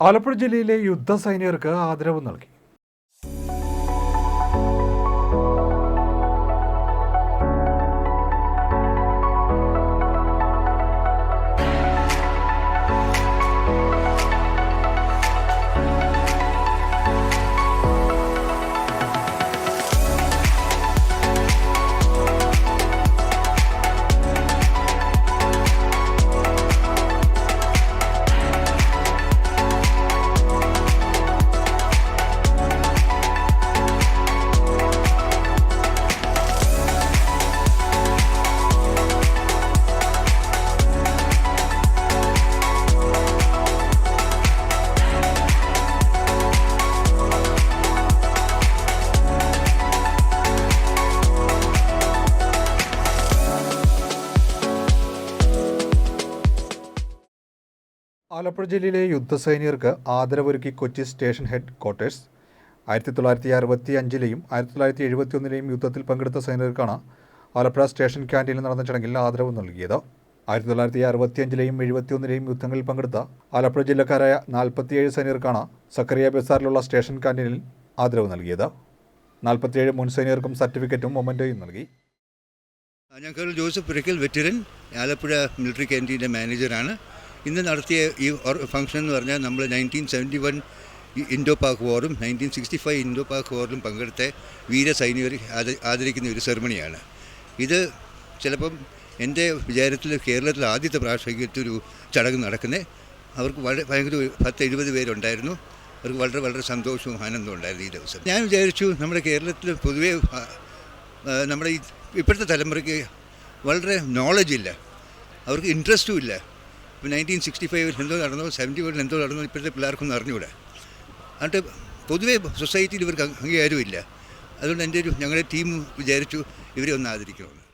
ആലപ്പുഴ ജില്ലയിലെ യുദ്ധ സൈനികർക്ക് ആദരവ് നൽകി. ആലപ്പുഴ ജില്ലയിലെ യുദ്ധസൈനികർക്ക് ആദരവൊരുക്കി കൊച്ചി സ്റ്റേഷൻ ഹെഡ് ക്വാർട്ടേഴ്സ്. ആയിരത്തി തൊള്ളായിരത്തി അറുപത്തി അഞ്ചിലെയും ആയിരത്തി തൊള്ളായിരത്തി എഴുപത്തി ഒന്നിലെയും യുദ്ധത്തിൽ പങ്കെടുത്ത സൈനികർക്കാണ് ആലപ്പുഴ സ്റ്റേഷൻ ക്യാന്റീനിൽ നടന്ന ചടങ്ങിൽ ആദരവ് നൽകിയത്. ആയിരത്തി തൊള്ളായിരത്തി അറുപത്തി അഞ്ചിലെയും എഴുപത്തി ഒന്നിലെയും യുദ്ധങ്ങളിൽ പങ്കെടുത്ത ആലപ്പുഴ ജില്ലക്കാരായ നാൽപ്പത്തിയേഴ് സൈനികർക്കാണ് സക്കറിയ ബസാറിലുള്ള സ്റ്റേഷൻ ക്യാന്റീനിൽ ആദരവ് നൽകിയത്. നാൽപ്പത്തിയേഴ് മുൻ സൈനികർക്കും സർട്ടിഫിക്കറ്റും മൊമെന്റോയും നൽകി. ഞാൻ Karl Joseph Purakkal veteran Alappuzha military ക്യാന്റീന്റെ മാനേജറാണ്. ഇന്ന് നടത്തിയ ഈ ഫംഗ്ഷൻ എന്ന് പറഞ്ഞാൽ നമ്മൾ nineteen seventy one Indo Pak വാറും nineteen sixty five Indo Pak വാറിലും പങ്കെടുത്ത വീര സൈനികർ ആദരിക്കുന്ന ഒരു സെറമണിയാണ് ഇത് ചിലപ്പം എന്റെ വിചാരത്തിൽ കേരളത്തിൽ ആദ്യത്തെ പ്രാവശ്യത്തെ ഒരു ചടങ്ങ് നടക്കുന്നത്. അവർക്ക് വളരെ ഭയങ്കര പത്ത് എഴുപത് പേരുണ്ടായിരുന്നു. അവർക്ക് വളരെ വളരെ സന്തോഷവും ആനന്ദവും ഉണ്ടായിരുന്നു ഈ ദിവസം. ഞാൻ വിചാരിച്ചു നമ്മുടെ കേരളത്തിൽ പൊതുവേ നമ്മുടെ ഇപ്പോഴത്തെ തലമുറയ്ക്ക് വളരെ നോളജില്ല അവർക്ക് ഇൻട്രസ്റ്റും ഇല്ല. ഇപ്പോൾ നയന്റീൻ സിക്സ്റ്റി ഫൈവിൽ എന്തോ നടന്നോ സെവന്റി ഫൈവിൽ എന്തോ നടന്നോ ഇപ്പോഴത്തെ പിള്ളേർക്കൊന്നും അറിഞ്ഞുകൂടെ എന്നിട്ട് പൊതുവേ സൊസൈറ്റിയിൽ ഇവർക്ക് അംഗീകാരവും ഇല്ല അതുകൊണ്ട് എന്റെ ഒരു ഞങ്ങളുടെ ടീം വിചാരിച്ചു ഇവരെ ഒന്ന് ആദരിക്കണമെന്ന്.